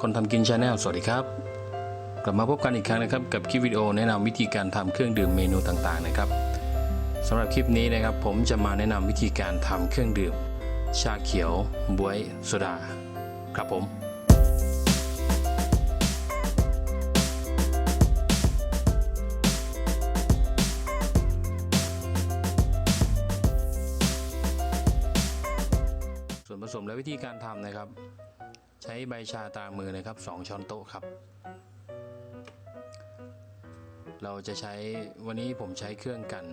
คนทำกินชาแนลสวัสดีครับ กลับมาพบกันอีกครั้งนะครับ กับคลิปวิดีโอแนะนำวิธีการทำเครื่องดื่มเมนูต่างๆนะครับสำหรับคลิปนี้นะครับ ผมจะมาแนะนำวิธีการทำเครื่องดื่ม ชาเขียวบวยโซดา ครับผมส่วนผสมและวิธีการทำนะครับ ช้ใบชาตรามือนะครับ2ช้อนโต๊ะครับ เราจะใช้วันนี้ผมใช้เครื่องกัน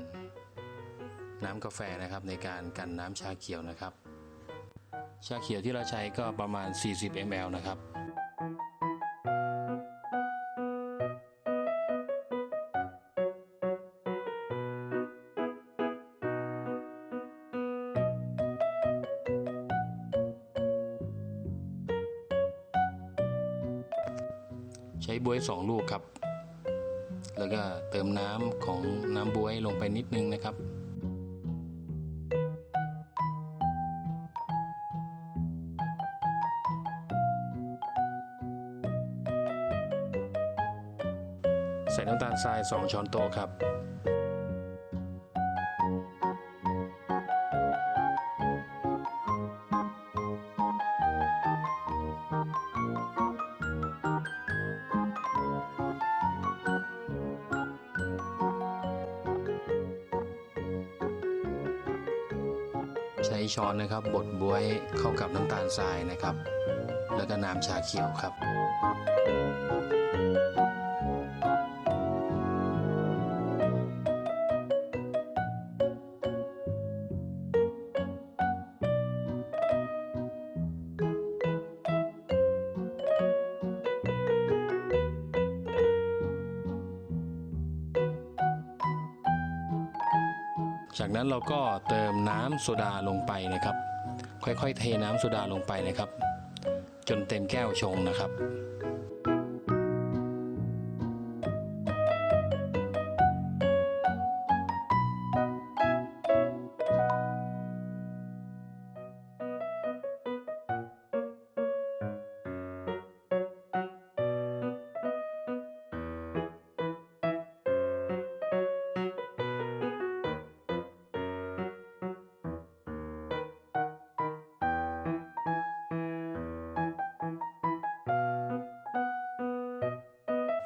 น้ำกาแฟนะครับในการกันน้ำชาเขียวนะครับ ชาเขียวที่เราใช้ก็ประมาณ 40 ml นะครับ ใช้บวย 2 ลูกครับ แล้วก็เติมน้ำของน้ำบวยลงไปนิดนึงนะครับใส่น้ำตาลทราย 2 ช้อนโต๊ะครับ ใช้ช้อนนะครับบดบวยเข้ากับน้ำตาลทรายนะครับ แล้วก็น้ำชาเขียวครับ จากนั้นเราก็เติมน้ำโซดาลงไปนะครับ ค่อยๆ เทน้ำโซดาลงไปนะครับ จนเต็มแก้วชงนะครับ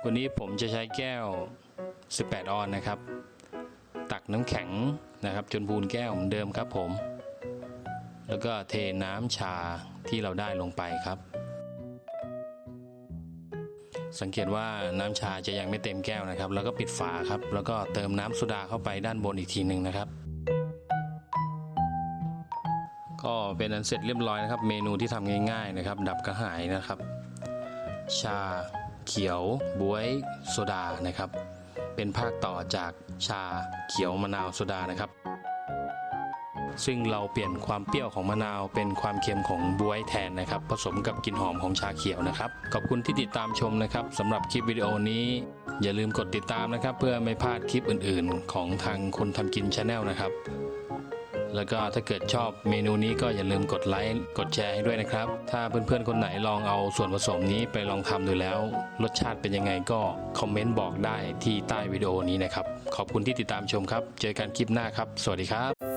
วันนี้ผมจะใช้แก้ว 18 ออนนะครับ ตักน้ำแข็งนะครับ จนพูนแก้วเหมือนเดิมครับผม แล้วก็เทน้ำชาที่เราได้ลงไปครับ สังเกตว่าน้ำชาจะยังไม่เต็มแก้วนะครับ แล้วก็ปิดฝาครับ แล้วก็เติมน้ำโซดาเข้าไปด้านบนอีกทีหนึ่งนะครับ ก็เป็นอันเสร็จเรียบร้อยนะครับ เมนูที่ทำง่ายๆนะครับ ดับกระหายนะครับ ชา เขียวบวยโซดานะครับ เป็นภาคต่อจากชาเขียวมะนาวโซดานะครับ ซึ่งเราเปลี่ยนความเปรี้ยวของมะนาวเป็นความเค็มของบวยแทนนะครับ ผสมกับกลิ่นหอมของชาเขียวนะครับ ขอบคุณที่ติดตามชมนะครับสำหรับคลิปวิดีโอนี้ อย่าลืมกดติดตามนะครับ เพื่อไม่พลาดคลิปอื่น ๆ ของทางคนทำกินชาแนลนะครับ แล้วก็ถ้าเกิดชอบเมนูนี้ก็อย่าลืมกดไลค์กดแชร์ให้ด้วยนะครับ ถ้าเพื่อนๆคนไหนลองเอาส่วนผสมนี้ไปลองทำดูแล้ว รสชาติเป็นยังไงก็คอมเมนต์บอกได้ที่ใต้วิดีโอนี้นะครับ ขอบคุณที่ติดตามชมครับ เจอกันคลิปหน้าครับ สวัสดีครับ